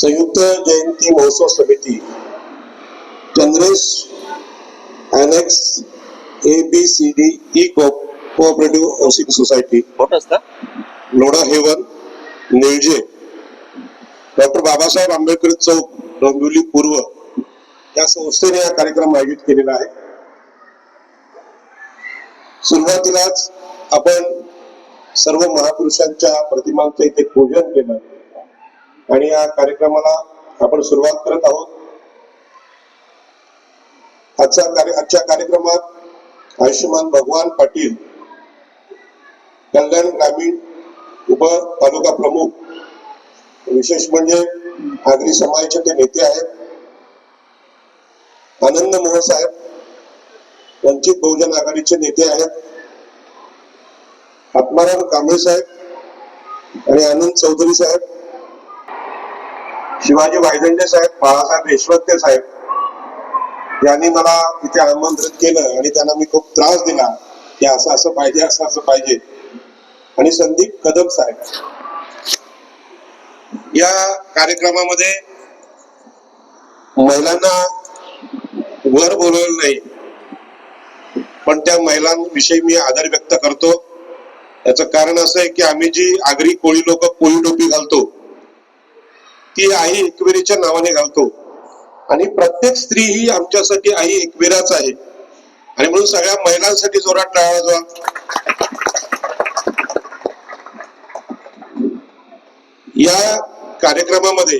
संयुक्त जयंती महोत्सव समिती Chandresh annex A B C D E cooperative housing society Lodha heaven Nilje doctor Babasaheb Ambedkar चौक डोंबिवली पूर्व या संस्थेने हा कार्यक्रम आयोजित केलेला आहे. सुरुवातीलाच आपण सर्व महापुरुषांच्या प्रतिमांचं इथे पूजन केलं. आणि या कार्यक्रमाला आपण सुरुवात करत आहोत. आजचा कार्य आजच्या कार्यक्रमात आयुष्यमान भगवान पाटील कल्याण ग्रामीण उप तालुका प्रमुख विशेष म्हणजे आगरी समाजाचे ते नेते आहेत. आनंद मोहन साहेब वंचित बहुजन आघाडीचे नेते आहेत. आत्माराम कांबळे साहेब आणि आनंद चौधरी साहेब. शिवाजी वायदंडे साहेब बाळासाहेब यशवंते साहेब यांनी मला इथे आमंत्रित केलं आणि त्यांना मी खूप त्रास दिला की असं असं पाहिजे असं असं पाहिजे. आणि संदीप कदम साहेब. या कार्यक्रमामध्ये महिलांना वर बोलवलं नाही. पण त्या महिलांविषयी मी आदर व्यक्त करतो. याच कारण असं आहे की आम्ही जी आगरी कोळी लोक कोळी टोपी घालतो ती आई एकविरेच्या नावाने घालतो. आणि प्रत्येक स्त्री ही आमच्यासाठी आई एकविराच आहे. आणि म्हणून सगळ्या महिलांसाठी जोरात टाळा वाजवा या कार्यक्रमामध्ये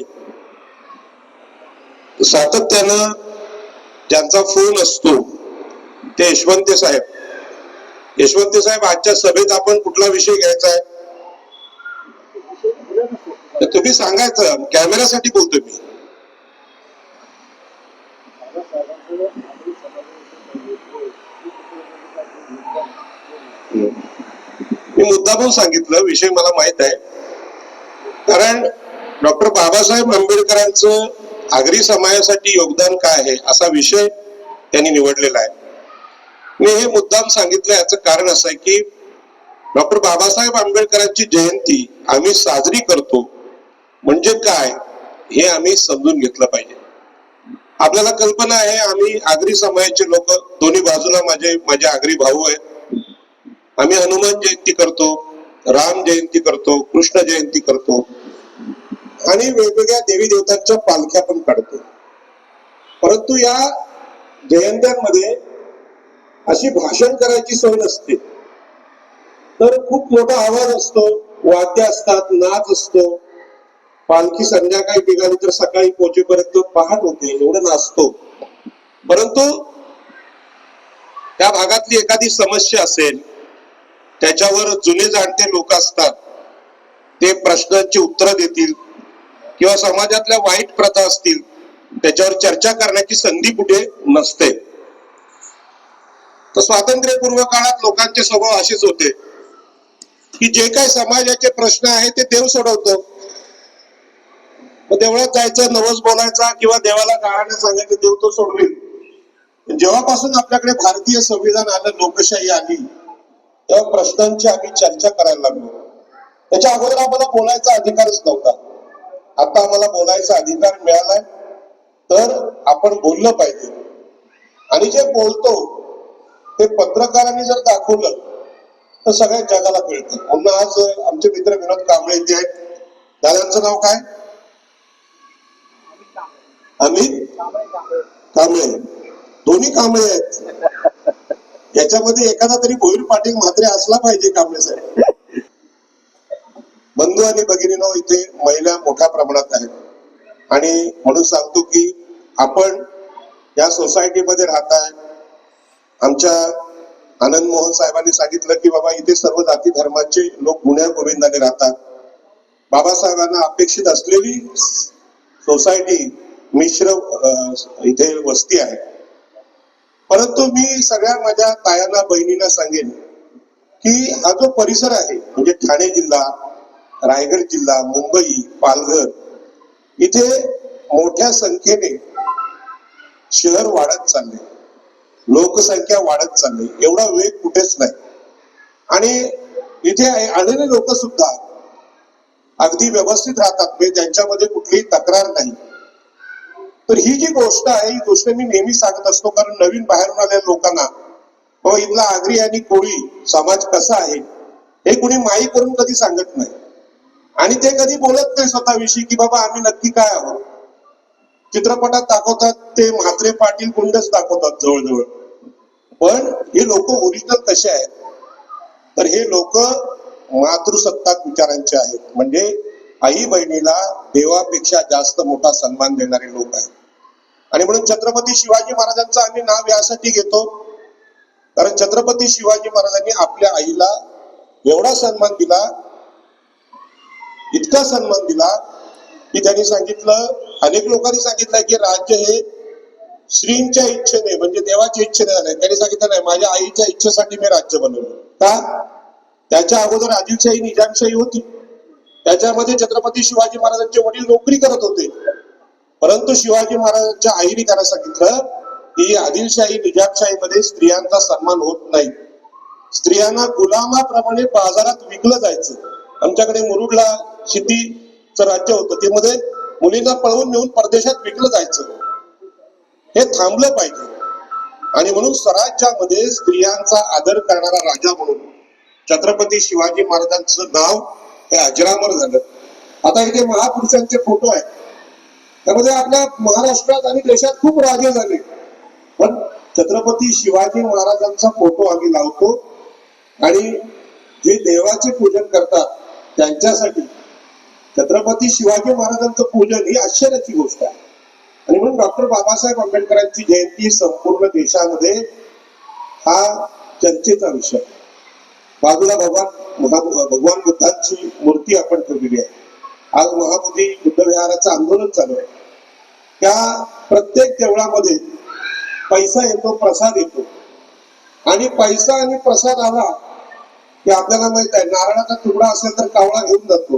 सातत्यानं ज्यांचा फोन असतो ते यशवंत साहेब. यशवंत साहेब आजच्या सभेत आपण कुठला विषय घ्यायचा आहे? तर तुम्ही सांगायचं कॅमेऱ्यासाठी बोलतो मी. मी मुद्दा पण सांगितलं विषय मला माहीत आहे. कारण डॉक्टर बाबासाहेब आंबेडकरांचं आगरी समाजासाठी योगदान काय आहे असा विषय त्यांनी निवडलेला आहे. मी हे मुद्दाम सांगितलं याचं कारण असं आहे की डॉक्टर बाबासाहेब आंबेडकरांची जयंती आम्ही साजरी करतो. म्हणजे काय हे आम्ही समजून घेतलं पाहिजे. आपल्याला कल्पना आहे आम्ही आगरी समाजाचे लोक दोन्ही बाजूला माझे माझे आगरी भाऊ आहेत. आम्ही हनुमान जयंती करतो राम जयंती करतो कृष्ण जयंती करतो. आणि वेगवेगळ्या देवी देवतांच्या पालख्या पण काढतो. परंतु या जयंत्यांमध्ये अशी भाषण करायची सोय नसते. तर खूप मोठा आवाज असतो वाद्य असतात नाच असतो. पालखी संध्याकाळी निघाली तर सकाळी पोहोचेपर्यंत पहाट होते एवढं नाचतो. परंतु त्या भागातली एखादी समस्या असेल त्याच्यावर जुने जाणते लोक असतात ते प्रश्नांची उत्तरं देतील किंवा समाजातल्या वाईट प्रथा असतील त्याच्यावर चर्चा करण्याची संधी कुठे नसते. तर स्वातंत्र्यपूर्व काळात लोकांचे स्वभाव असेच होते की जे काही समाजाचे प्रश्न आहेत ते देव सोडवतो. मग देवळात जायचं नवस बोलायचा किंवा देवाला गाळाने सांगायचं देव तो सोडवेल. जेव्हापासून आपल्याकडे भारतीय संविधान आलं लोकशाही आली तेव्हा प्रश्नांची आम्ही चर्चा करायला लागलो. त्याच्या अगोदर आम्हाला बोलायचा अधिकारच नव्हता. आता आम्हाला बोलायचा अधिकार मिळालाय. तर आपण बोललं पाहिजे. आणि जे बोलतो ते पत्रकारांनी जर दाखवलं तर सगळ्या जगाला कळतं पुन्हा आज आमचे मित्र विनोद कांबळे इथे आहेत. दादांचं नाव काय? आम्ही? कांबळे दोन्ही कांबळे आहेत. याच्यामध्ये एखादा तरी भोईर पाटील म्हात्रे असला पाहिजे कांबळे साहेब. बंधू आणि भगिनीनो इथे महिला मोठ्या प्रमाणात आहेत. आणि म्हणून सांगतो की आपण या सोसायटीमध्ये राहताय आमच्या आनंद मोहन साहेबांनी सांगितलं की बाबा इथे सर्व जाती धर्माचे लोक गुन्ह्या गोविंदाने राहतात. बाबासाहेबांना अपेक्षित असलेली सोसायटी मिश्र इथे वस्ती आहे. परंतु मी सगळ्या माझ्या तायांना बहिणींना सांगेन की हा जो परिसर आहे म्हणजे ठाणे जिल्हा रायगड जिल्हा मुंबई पालघर इथे मोठ्या संख्येने शहर वाढत चालले. लोकसंख्या वाढत चालली. एवढा वेग कुठेच नाही. आणि इथे आलेले लोक सुद्धा अगदी अगदी व्यवस्थित राहतात. म्हणजे त्यांच्यामध्ये कुठलीही तक्रार नाही. तर ही जी गोष्ट आहे ही गोष्ट मी नेहमी सांगत असतो कारण नवीन बाहेरून आलेल्या लोकांना बाबा इथला आगरी आणि कोळी समाज कसा आहे? हे कुणी माई करून कधी सांगत नाही. आणि ते कधी बोलत नाही स्वतःविषयी की बाबा आम्ही नक्की काय आहोत? चित्रपटात दाखवतात ते म्हात्रे पाटील गुंडच दाखवतात जवळजवळ. पण हे लोक ओरिजिनल कसे आहेत? तर हे लोक मातृसत्ताक विचारांचे आहेत. म्हणजे आई बहिणीला देवापेक्षा जास्त मोठा सन्मान देणारे लोक आहेत. आणि म्हणून छत्रपती शिवाजी महाराजांचं आम्ही नाव यासाठी घेतो. कारण छत्रपती शिवाजी महाराजांनी आपल्या आईला एवढा सन्मान दिला इतका सन्मान दिला की त्यांनी सांगितलं अनेक लोकांनी सांगितलं की राज्य हे श्रींच्या इच्छेने म्हणजे देवाच्या इच्छेने झाले त्यांनी सांगितलं नाही माझ्या आईच्या इच्छेसाठी मी राज्य बनवलं. का? त्याच्या अगोदर आदिलशाही निजामशाही होती. त्याच्यामध्ये छत्रपती शिवाजी महाराजांचे वडील नोकरी करत होते. परंतु शिवाजी महाराजांच्या आईने त्यांना सांगितलं की आदिलशाही निजामशाहीमध्ये स्त्रियांचा सन्मान होत नाही. स्त्रियांना गुलामाप्रमाणे बाजारात विकलं जायचं. आमच्याकडे मुरुडला शेतीचं राज्य होतं. ते मध्ये मुलींना पळवून नेऊन परदेशात विकलं जायचं. हे थांबलं पाहिजे. आणि म्हणून स्वराज्यामध्ये स्त्रियांचा आदर करणारा राजा म्हणून छत्रपती शिवाजी महाराजांचं नाव हे अजरामर झालं. आता इथे महापुरुषांचे फोटो आहेत. त्यामध्ये आपल्या महाराष्ट्रात आणि देशात खूप राजे झाले. पण छत्रपती शिवाजी महाराजांचा फोटो आम्ही लावतो आणि जे देवाचे पूजन करतात त्यांच्यासाठी छत्रपती शिवाजी महाराजांचं पूजन ही आश्चर्याची गोष्ट आहे. आणि म्हणून डॉक्टर बाबासाहेब आंबेडकरांची जयंती संपूर्ण देशामध्ये हा चर्चेचा विषय बाजूला भगवान महा- भगवान बुद्धांची मूर्ती आपण ठेवलेली आहे. आज महाबुद्धी बुद्ध विहाराचं आंदोलन चालू आहे. त्या प्रत्येक देवळामध्ये पैसा येतो प्रसाद येतो. आणि पैसा आणि प्रसाद आला की आपल्याला माहीत आहे नारळाचा तुकडा असेल तर कावळा घेऊन जातो.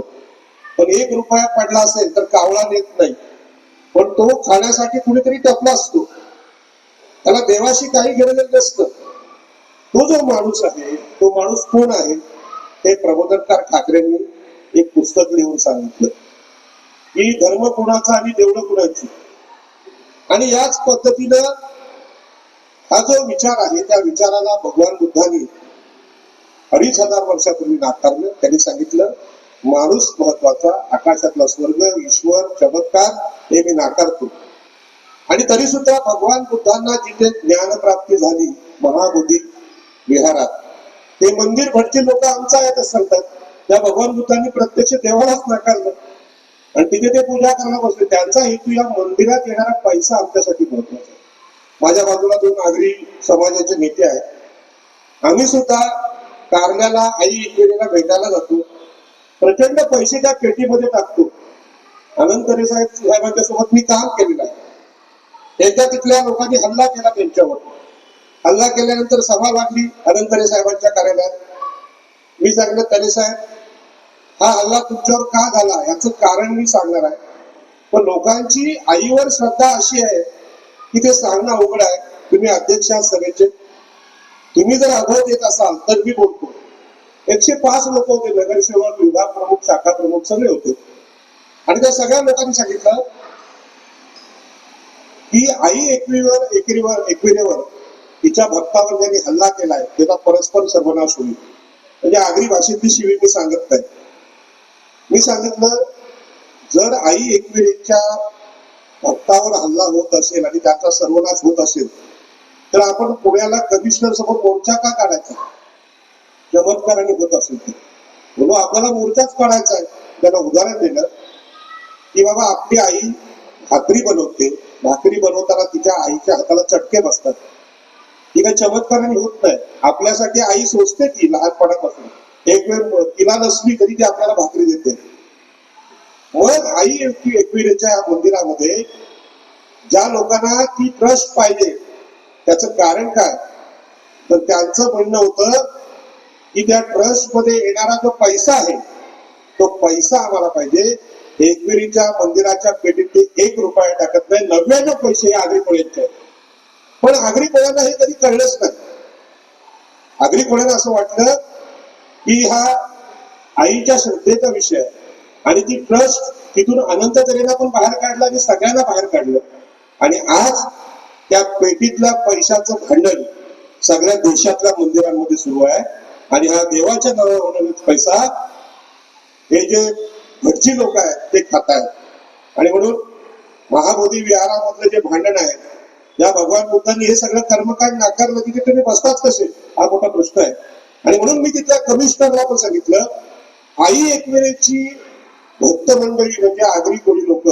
पण एक रुपया पडला असेल तर कावळा नेत नाही. पण तो खाण्यासाठी कुणीतरी टपला असतो. त्याला देवाशी काही घेणं नसतं. तो जो माणूस आहे तो माणूस कोण आहे हे प्रबोधनकार ठाकरेंनी एक पुस्तक लिहून सांगितलं. की धर्म कुणाचा आणि देवळं कुणाची? आणि याच पद्धतीनं हा जो विचार आहे त्या विचाराला भगवान बुद्धांनी अडीच हजार वर्षापूर्वी नाकारलं. त्यांनी सांगितलं माणूस महत्त्वाचा आकाशातला स्वर्ग ईश्वर चमत्कार हे मी नाकारतो. आणि तरी सुद्धा भगवान बुद्धांना जिथे ज्ञान प्राप्ती झाली महाबोधी विहारात ते मंदिर भटचे लोक आमचा आहेत असं सांगतात त्या भगवान बुद्धांनी प्रत्यक्ष देवालाच नाकारलं. आणि तिथे ते पूजा करायला बसले. त्यांचा हेतू या मंदिरात येणारा पैसा आमच्यासाठी महत्त्वाचा आहे. माझ्या बाजूला दोन नागरी समाजाचे नेते आहेत. आम्ही सुद्धा कारण्याला आई एकविरेला भेटायला जातो. प्रचंड पैसे त्या पेटीमध्ये टाकतो. अनंत साहेब साहेबांच्या सोबत मी काम केलेलं आहे. एकदा तिथल्या लोकांनी हल्ला केला त्यांच्यावर. हल्ला केल्यानंतर सभा लागली अनंतरे साहेबांच्या कार्यालयात. मी सांगितलं तरी साहेब हा हल्ला तुमच्यावर का झाला? याचं कारण मी सांगणार आहे. पण लोकांची आईवर श्रद्धा अशी आहे की ते सांगणं अवघड आहे. तुम्ही अध्यक्ष आहात सभेचे तुम्ही जर अभय देत असाल तर मी बोलतो. एकशे पाच लोक होते नगरसेवक विभाग प्रमुख शाखा प्रमुख सगळे होते. आणि त्या सगळ्या लोकांनी सांगितलं की आई एकवीवर एकरीवर एकविरेवर तिच्या भक्तावर ज्यांनी हल्ला केलाय त्याचा परस्पर सर्वनाश होईल. म्हणजे आगरी भाषेतली शिवी मी सांगत नाही. मी सांगितलं जर आई एकविरेच्या भक्तावर हल्ला होत असेल आणि त्याचा सर्वनाश होत असेल तर आपण पुण्याला कमिशनर समोर मोर्चा का काढायचा? चमत्काराने होत असेल बोलो आपल्याला मोर्चाच काढायचा आहे. त्याला उदाहरण दिलं की बाबा आपली आई भाकरी बनवते. भाकरी बनवताना तिच्या आईच्या हाताला चटके बसतात. ही काही चमत्काराने होत नाही. आपल्यासाठी आई सोचते ती लहानपणापासून. एक वेळ तिला नसली तरी ती आपल्याला भाकरी देते. मग आई एकवी- एकविरेच्या मंदिरामध्ये ज्या लोकांना ती ट्रस्ट पाहिजे त्याचं कारण काय? तर त्यांचं म्हणणं होतं की त्या ट्रस्टमध्ये येणारा जो पैसा आहे तो पैसा आम्हाला पाहिजे. एकविरीच्या मंदिराच्या पेटीत ते एक रुपया टाकत नाही नव्याण्णव पैसे हे आगरी कोळ्यांचे आहेत. पण आगरी कोळ्यांना हे कधी कळलंच नाही. आगरी कोळ्यांना असं वाटलं की हा आईच्या श्रद्धेचा विषय आहे. आणि ती ट्रस्ट तिथून अनंत तऱ्हेला पण बाहेर काढलं आणि सगळ्यांना बाहेर काढलं. आणि आज त्या पेटीतल्या पैशाचं भांडण सगळ्या देशातल्या मंदिरांमध्ये सुरू आहे. आणि हा देवाच्या नावावर होणारा पैसा हे जे भटजी लोक आहेत ते खात आहेत. आणि म्हणून महाबोधी विहारामधलं जे भांडण आहे या भगवान बुद्धांनी हे सगळं कर्मकांड नाकारलं की ते तुम्ही बसतात कसे? हा मोठा प्रश्न आहे. आणि म्हणून मी तिथल्या कमिशनरला पण सांगितलं आई एकविरेची भक्त मंडळी म्हणजे आगरी कोळी लोक.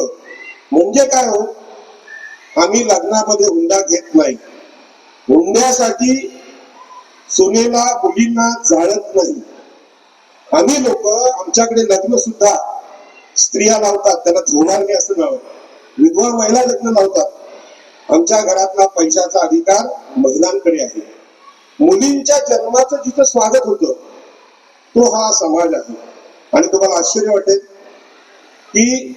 म्हणजे काय हो? आम्ही लग्नामध्ये हुंडा घेत नाही. हुंड्यासाठी सुनेला मुलींना जाळत नाही. आम्ही लोक आमच्याकडे लग्न सुद्धा स्त्रिया लावतात त्यांना नाही असं नाव. विधवा महिला लग्न लावतात. आमच्या घरातला पैशाचा अधिकार महिलांकडे आहे. मुलींच्या जन्माचं जिथं स्वागत होतं तो हा समाज आहे. आणि तुम्हाला आश्चर्य वाटेल की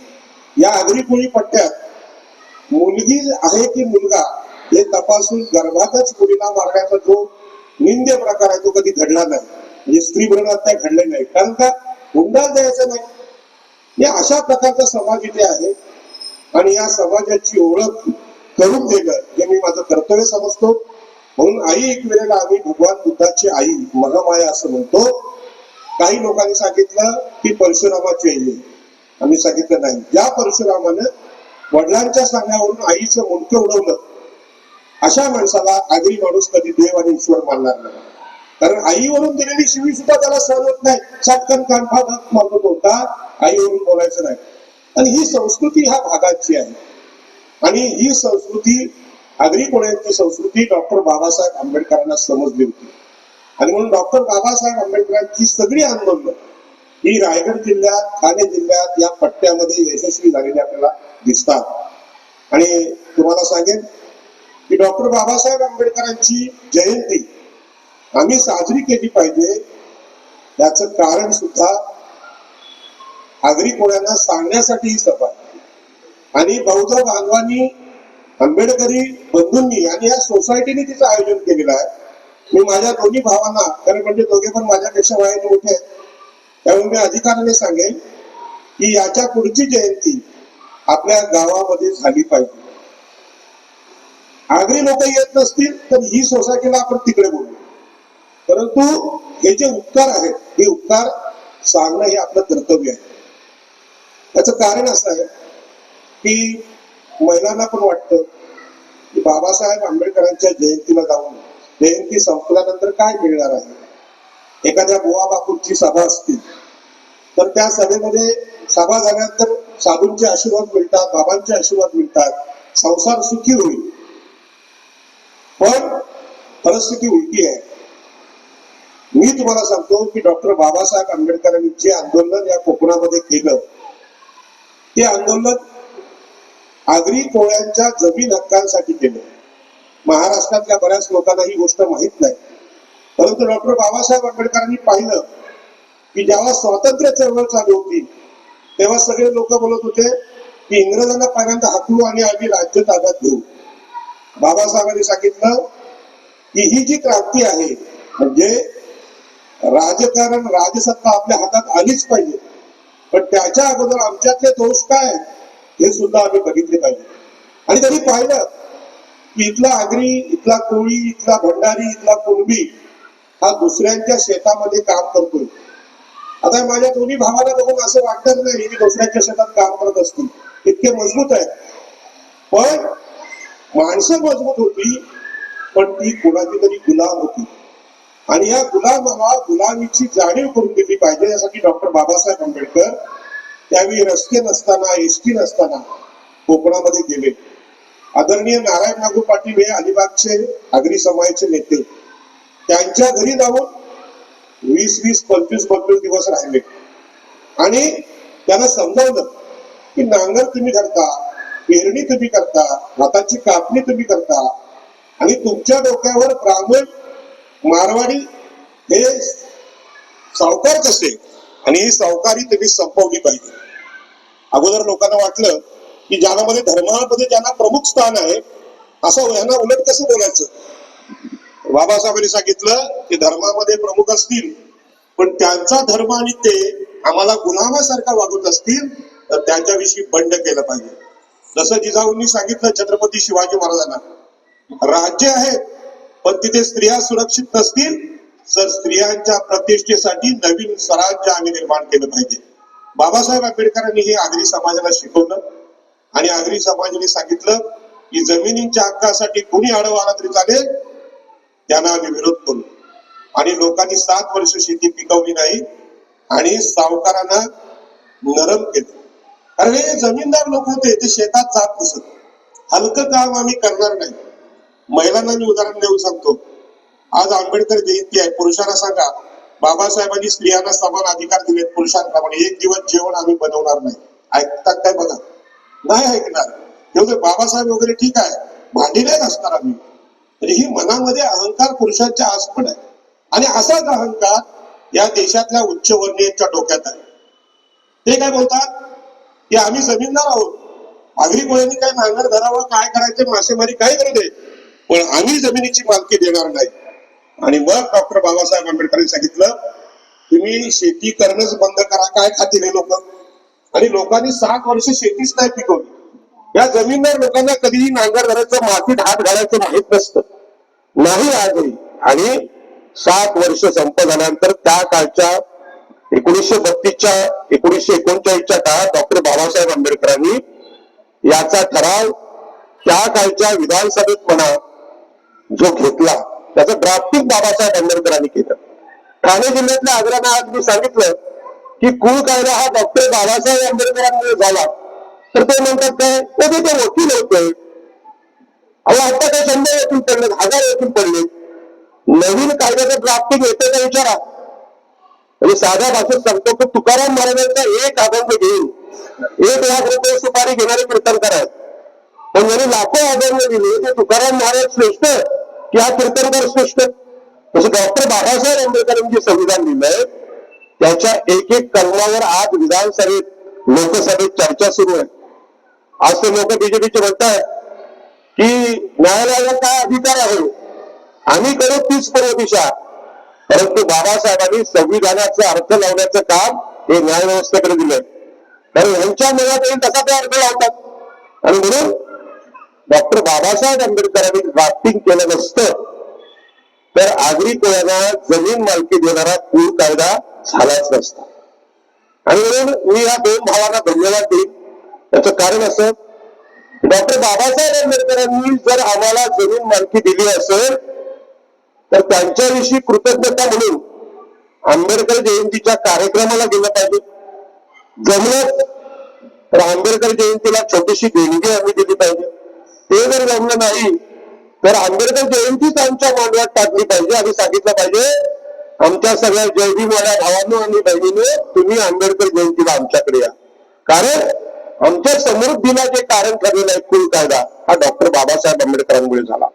या आगरी पट्ट्यात मुलगी आहे की मुलगा हे तपासून गर्भातच मुलीला मारण्याचा जो निंद्य प्रकार आहे तो कधी घडला नाही. म्हणजे स्त्री भ्रूण हत्या घडले नाही. कारण का? हुंडा द्यायचा नाही. हे अशा प्रकारचा समाज इथे आहे. आणि या समाजाची ओळख करून देणं हे मी माझं कर्तव्य समजतो. म्हणून आई एक वेळेला आम्ही भगवान बुद्धाची आई महामाया असं म्हणतो. काही लोकांनी सांगितलं की परशुरामाची आई आम्ही सांगितलं नाही. ज्या परशुरामानं वडिलांच्या सांगण्यावरून आईचं मुंडकं उडवलं. अशा माणसाला आगरी माणूस कधी देव आणि ईश्वर मानणार नाही. कारण आईवरून दिलेली शिवी सुद्धा त्याला सहन होत नाही. चटकन कानफाट मागत होता. आईवरून बोलायचं नाही. आणि ही संस्कृती ह्या भागाची आहे. आणि ही संस्कृती आगरी कोळ्यांची संस्कृती डॉक्टर बाबासाहेब आंबेडकरांना समजली होती. आणि म्हणून डॉक्टर बाबासाहेब आंबेडकरांची सगळी आंदोलन ही रायगड जिल्ह्यात ठाणे जिल्ह्यात या पट्ट्यामध्ये यशस्वी झालेली आपल्याला दिसतात. आणि तुम्हाला सांगेन की डॉक्टर बाबासाहेब आंबेडकरांची जयंती आम्ही साजरी केली पाहिजे याचं कारण सुद्धा आगरी कोळ्यांना सांगण्यासाठी ही सभा. आणि बौद्ध बांधवांनी आंबेडकरी बंधूंनी आणि या सोसायटीने तिचं आयोजन केलेलं आहे. मी माझ्या दोन्ही भावांना खरं म्हणजे दोघे पण माझ्यापेक्षा वयाने मोठे आहेत त्यामुळे मी अधिकाराने सांगेन की याच्या पुढची जयंती आपल्या गावामध्ये झाली पाहिजे. आगरी लोक येत नसतील तर ही सोसायटीला आपण तिकडे बोलू. परंतु हे जे उपकार आहेत हे उपकार सांगणं हे आपलं कर्तव्य आहे. त्याचं कारण असं आहे की महिलांना पण वाटतं की बाबासाहेब आंबेडकरांच्या जयंतीला जाऊन जयंती संपल्यानंतर काय मिळणार आहे? एखाद्या बुवा बापूंची सभा असतील तर त्या सभेमध्ये सभा झाल्यानंतर साधूंचे आशीर्वाद मिळतात बाबांचे आशीर्वाद मिळतात संसार सुखी होईल. पण परिस्थिती उलटी आहे. मी तुम्हाला सांगतो की डॉक्टर बाबासाहेब आंबेडकरांनी जे आंदोलन या कोकणामध्ये केलं ते आंदोलन आगरी कोळ्यांच्या जमीन हक्कांसाठी केले. महाराष्ट्रातल्या बऱ्याच लोकांना ही गोष्ट माहीत नाही. परंतु डॉक्टर बाबासाहेब आंबेडकरांनी पाहिलं की जेव्हा स्वातंत्र्य चळवळ चालू होती तेव्हा सगळे लोक बोलत होते की इंग्रजांना पहिल्यांदा हकलू आणि आम्ही राज्य ताब्यात घेऊ. बाबासाहेबांनी सांगितलं की ही जी क्रांती आहे म्हणजे राजकारण राजसत्ता आपल्या हातात आलीच पाहिजे. पण त्याच्या अगोदर आमच्यातले दोष काय? आहेत, हे सुद्धा आम्ही बघितले पाहिजे. आणि त्यांनी पाहिलं की इथला आगरी इथला कोळी इथला भंडारी इथला कुणबी हा दुसऱ्यांच्या शेतामध्ये काम करतोय. आता माझ्या दोन्ही भावाला बघून असं वाटत नाही की दुसऱ्यांच्या शेतात काम करत असतील. इतके मजबूत आहे पण माणसं मजबूत होती पण ती कोणाची तरी गुलाम होती. आणि या गुलामाला गुलामीची जाणीव करून दिली पाहिजे यासाठी डॉक्टर बाबासाहेब आंबेडकर त्यावेळी रस्ते नसताना एसटी नसताना कोकणामध्ये गेले. आदरणीय नारायण नागू पाटील हे अलिबागचे आगरी समाजाचे नेते. त्यांच्या घरी जाऊन वीस वीस पंचवीस पंचवीस दिवस राहिले. आणि त्यांना समजावलं की नांगर तुम्ही करता पेरणी तुम्ही करता हाताची कापणी तुम्ही करता आणि तुमच्या डोक्यावर ब्राह्मण मारवाडी हे सावकार कसे आणि ही सावकारी तुम्ही संपवली पाहिजे. अगोदर लोकांना वाटलं की ज्यामध्ये धर्मामध्ये ज्यांना प्रमुख स्थान आहे असं यांना उलट कसं बोलायचं? बाबासाहेबांनी सांगितलं की धर्मामध्ये प्रमुख असतील पण त्यांचा धर्म आणि ते आम्हाला गुलामासारखा वागत असतील तर त्यांच्याविषयी बंड केलं पाहिजे. जसं जिजाऊंनी सांगितलं छत्रपती शिवाजी महाराजांना राज्य आहे पण तिथे स्त्रिया सुरक्षित नसतील सर स्त्रियांच्या प्रतिष्ठेसाठी नवीन स्वराज्य आम्ही निर्माण केलं पाहिजे. बाबासाहेब आंबेडकरांनी हे आगरी समाजाला शिकवलं आणि आगरी समाजाने सांगितलं की जमिनींच्या हक्कासाठी कोणी आडव आला तरी चालेल त्यांना आम्ही विरोध करू. आणि लोकांनी सात वर्ष शेती पिकवली नाही आणि सावकारांना नरम केलं. कारण हे जमीनदार लोक होते ते शेतात जात नसत. हलकं काम आम्ही करणार नाही. महिलांना मी उदाहरण देऊ सांगतो. आज आंबेडकर जयंती आहे. पुरुषांना सांगा बाबासाहेबांनी स्त्रियांना समान अधिकार दिलेत पुरुषांप्रमाणे एक दिवस जेवण आम्ही बनवणार नाही. ऐकतात काय बघा. नाही ऐकणार. एवढे बाबासाहेब वगैरे ठीक आहे. भांडी नाही घासणार आम्ही. तरीही मनामध्ये अहंकार पुरुषांच्या आज पण आहे. आणि असाच अहंकार या देशातल्या उच्चवर्णीयांच्या डोक्यात आहे. ते काय बोलतात? की आम्ही जमीनदार आहोत. आगरी कोळ्यांनी काय नांगर धरावं काय करायचं मासेमारी काय करू दे पण आम्ही जमिनीची मालकी देणार नाही. आणि मग डॉक्टर बाबासाहेब आंबेडकरांनी सांगितलं तुम्ही शेती करणंच बंद करा काय खातील हे लोक? आणि लोकांनी सात वर्ष शेतीच नाही पिकवली. या जमीनदार लोकांना कधीही नांगर धरायचं मातीत हात घालायचं माहीत नसतं. नाही आजही. आणि सात वर्ष संप झाल्यानंतर त्या काळच्या एकोणीसशे बत्तीसच्या एकोणीसशे एकोणचाळीसच्या काळात डॉक्टर बाबासाहेब आंबेडकरांनी याचा ठराव त्या काळच्या विधानसभेत म्हणा जो घेतला त्याचं ड्राफ्टिंग बाबासाहेब आंबेडकरांनी केलं. ठाणे जिल्ह्यातल्या आग्र्यानं आज मी सांगितलं की कुळ कायदा हा डॉक्टर बाबासाहेब आंबेडकरांमुळे झाला. तर ते म्हणतात काय? कधी ते वकील होते. अहो आता काय शंभर वकील पडले हजार वकील पडले नवीन कायद्याचं ड्राफ्टिंग येते का विचारा? आणि साध्या भाषेत सांगतो की तुकाराम महाराजांचा एक अभंग घेऊन एक लाख रुपये सुपारी घेणारे कीर्तनकार आहेत. पण ज्यांनी लाखो अभंग दिले ते तुकाराम महाराज श्रेष्ठ की हा कीर्तनकार श्रेष्ठ तसं डॉक्टर बाबासाहेब आंबेडकरांनी जे संविधान लिहिलंय त्याच्या एक एक कलमावर आज विधानसभेत लोकसभेत चर्चा सुरू आहे. आज ते लोक बीजेपीचे म्हणतात की न्यायालयाला काय अधिकार आहे? आम्ही करू तीच पूर्व दिशा. परंतु बाबासाहेबांनी संविधानाचा अर्थ लावण्याचं काम हे न्यायव्यवस्थेकडे दिलंय. कारण यांच्या मनात येईल तसा ते अर्थ लावतात. आणि म्हणून डॉक्टर बाबासाहेब आंबेडकरांनी ड्राफ्टिंग केलं नसतं. तर आगरी कोळ्याला जमीन मालकी देणारा पूर कायदा झालाच नसता. आणि म्हणून मी या दोन भावांना धन्यवाद देईन. त्याचं कारण असं डॉक्टर बाबासाहेब आंबेडकरांनी जर आम्हाला जमीन मालकी दिली असेल तर त्यांच्याविषयी कृतज्ञता म्हणून आंबेडकर जयंतीच्या कार्यक्रमाला गेलं पाहिजे. जमलं तर आंबेडकर जयंतीला छोटीशी देणगी आम्ही दिली पाहिजे. ते जर जमलं नाही तर आंबेडकर जयंतीच आमच्या मांडव्यात टाकली पाहिजे आणि सांगितलं पाहिजे. आमच्या सगळ्या जयभीमवाल्या भावांनो आणि बहिणीने तुम्ही आंबेडकर जयंतीला आमच्याकडे या. कारण आमच्या समृद्धीला जे कारण ठरलेलं आहे कुल कायदा हा डॉक्टर बाबासाहेब आंबेडकरांमुळे झाला.